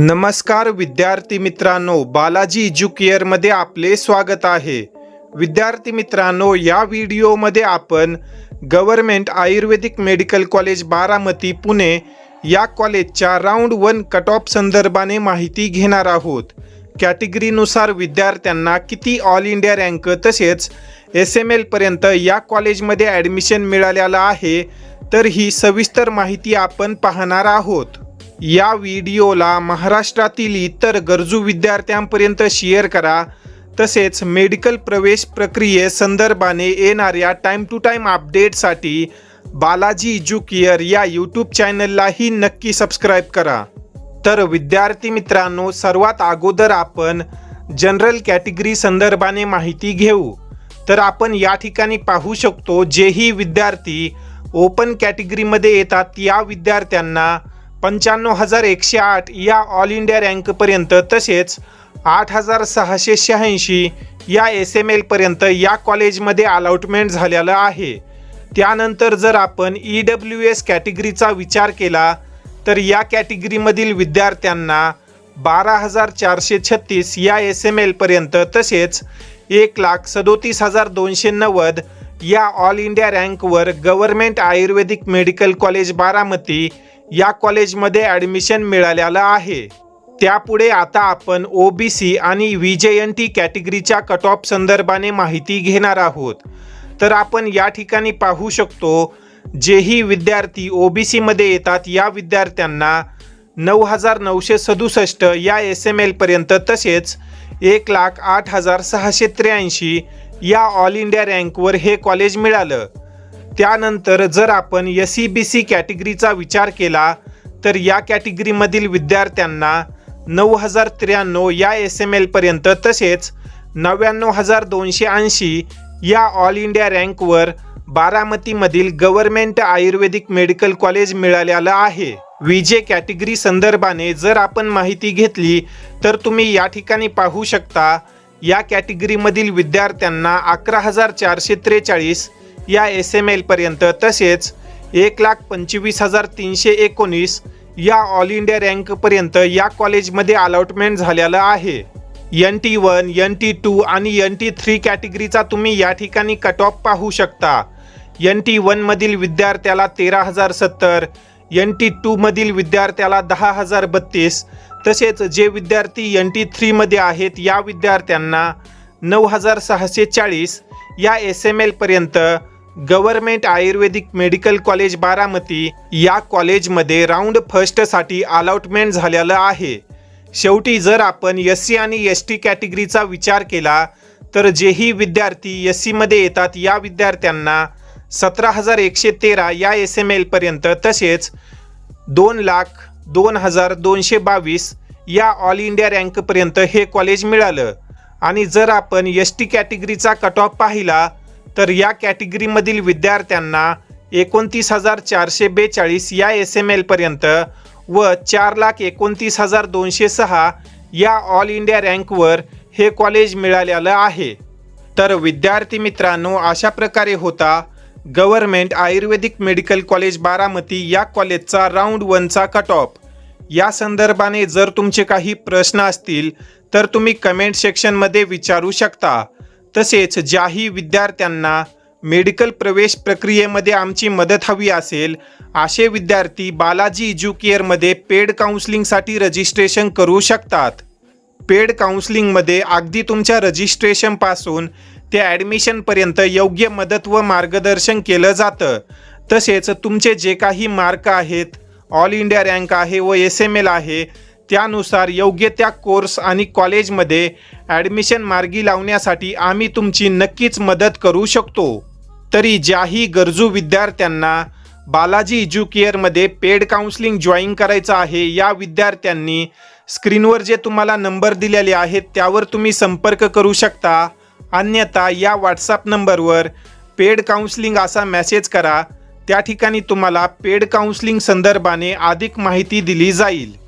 नमस्कार विद्यार्थी मित्रांनो बालाजी एज्युकेअरमध्ये आपले स्वागत आहे. विद्यार्थी मित्रांनो या व्हिडिओमध्ये आपण government Ayurvedic medical college Baramati Pune या कॉलेजच्या राऊंड वन कट ऑफ संदर्भाने माहिती घेणार आहोत. कॅटेगरीनुसार विद्यार्थ्यांना किती ऑल इंडिया रँक तसेच एस एम एलपर्यंत या कॉलेजमध्ये ॲडमिशन मिळालेलं आहे तर ही सविस्तर माहिती आपण पाहणार आहोत. या व्हिडिओला महाराष्ट्रातील इतर गरजू विद्यार्थ्यांपर्यंत शेअर करा. तसेच मेडिकल प्रवेश प्रक्रियेसंदर्भाने येणाऱ्या टाईम टू टाईम अपडेटसाठी बालाजी एज्युकेअर या यूट्यूब चॅनललाही नक्की सबस्क्राईब करा. तर विद्यार्थी मित्रांनो सर्वात अगोदर आपण जनरल कॅटेगरी संदर्भाने माहिती घेऊ. तर आपण या ठिकाणी पाहू शकतो जेही विद्यार्थी ओपन कॅटेगरीमध्ये येतात या विद्यार्थ्यांना पंच्याण्णव हजार एकशे आठ या ऑल इंडिया रँकपर्यंत तसेच आठ हजार सहाशे शहाऐंशी या एस एम एलपर्यंत या कॉलेजमध्ये अलॉटमेंट झालेलं आहे. त्यानंतर जर आपण ई डब्ल्यू एस कॅटेगरीचा विचार केला तर या कॅटेगरीमधील विद्यार्थ्यांना बारा हजार चारशे छत्तीस या एस एम एलपर्यंत तसेच एक लाख सदोतीस हजार दोनशे नव्वद या all India रँकवर government Ayurvedic medical college Baramati या कॉलेजमध्ये ॲडमिशन मिळालेलं आहे. त्यापुढे आता आपण ओ बी सी आणि व्ही जे एन टी कॅटेगरीच्या कट ऑफ संदर्भाने माहिती घेणार आहोत. तर आपण या ठिकाणी पाहू शकतो जेही विद्यार्थी ओ बी सीमध्ये येतात या विद्यार्थ्यांना नऊ हजार नऊशे सदुसष्ट या एस एम एलपर्यंत तसेच एक लाख आठ हजार सहाशे त्र्याऐंशी या ऑल इंडिया रँकवर हे कॉलेज मिळालं. त्यानंतर जर आपण एस सी बी सी कॅटेगरीचा विचार केला तर या कॅटेगरीमधील विद्यार्थ्यांना नऊ हजार त्र्याण्णव या एस एम एलपर्यंत तसेच नव्याण्णव हजार दोनशे ऐंशी या ऑल इंडिया रँकवर बारामतीमधील गव्हर्मेंट आयुर्वेदिक मेडिकल कॉलेज मिळालेलं आहे. विजे कॅटेगरी संदर्भाने जर आपण माहिती घेतली तर तुम्ही या ठिकाणी पाहू शकता या कॅटेगरीमधील विद्यार्थ्यांना अकरा हजार चारशे त्रेचाळीस या एस एम एलपर्यंत तसेच एक लाख पंचवीस हजार तीनशे एकोणीस या ऑल इंडिया रँकपर्यंत या कॉलेजमध्ये अलॉटमेंट झालेलं आहे. N T one N T two आणि एन टी थ्री कॅटेगरीचा तुम्ही या ठिकाणी कट ऑफ पाहू शकता. एन टी वनमधील विद्यार्थ्याला तेरा हजार सत्तर एन टी टूमधील विद्यार्थ्याला दहा हजार बत्तीस. तसेच जे विद्यार्थी एन टी थ्रीमध्ये आहेत या विद्यार्थ्यांना नऊ हजार सहाशे चाळीस या S M एलपर्यंत government Ayurvedic medical college Baramati या कॉलेजमध्ये राऊंड फर्स्टसाठी अलॉटमेंट झालेलं आहे. शेवटी जर आपण एस सी आणि एस टी कॅटेगरीचा विचार केला तर जेही विद्यार्थी एस सीमध्ये येतात या विद्यार्थ्यांना सतरा हजार एकशे तेरा या एस एम एलपर्यंत तसेच दोन लाख दोन हजार दोनशे बावीस या ऑल इंडिया रँकपर्यंत हे कॉलेज मिळालं. आणि जर आपण एस टी कॅटेगरीचा कट ऑफ पाहिला तर या कॅटेगरीमधील विद्यार्थ्यांना एकोणतीस हजार चारशे बेचाळीस या एस एम एलपर्यंत व चार लाख एकोणतीस हजार दोनशे सहा या ऑल इंडिया रँकवर हे कॉलेज मिळालेलं आहे. तर विद्यार्थी मित्रांनो अशा प्रकारे होता government Ayurvedic medical college Baramati या कॉलेजचा राऊंड वनचा कट ऑफ या संदर्भाने जर तुमचे काही प्रश्न असतील तर तुम्ही कमेंट सेक्शनमध्ये विचारू शकता. तसेच ज्याही विद्यार्थ्यांना मेडिकल प्रवेश प्रक्रियेमध्ये आमची मदत हवी असेल असे विद्यार्थी बालाजी एज्युकेअरमध्ये पेड काउन्सिलिंगसाठी रजिस्ट्रेशन करू शकतात. पेड काउन्सिलिंगमध्ये अगदी तुमच्या रजिस्ट्रेशनपासून ते ॲडमिशनपर्यंत योग्य मदत व मार्गदर्शन केलं जातं. तसेच तुमचे जे काही मार्क आहेत ऑल इंडिया रँक आहे व एस एम एल आहे त्यानुसार योग्य त्या कोर्स आणि कॉलेजमध्ये ॲडमिशन मार्गी लावण्यासाठी आम्ही तुमची नक्कीच मदत करू शकतो. तरी ज्याही गरजू विद्यार्थ्यांना बालाजी एज्युकेअरमध्ये पेड काउन्सिलिंग जॉईन करायचं आहे या विद्यार्थ्यांनी स्क्रीनवर जे तुम्हाला नंबर दिलेले आहेत त्यावर तुम्ही संपर्क करू शकता. अन्यथा या व्हॉट्सअप नंबरवर पेड काउन्सिलिंग असा मेसेज करा. त्या ठिकाणी तुम्हाला पेड काउन्सिलिंग संदर्भाने अधिक माहिती दिली जाईल.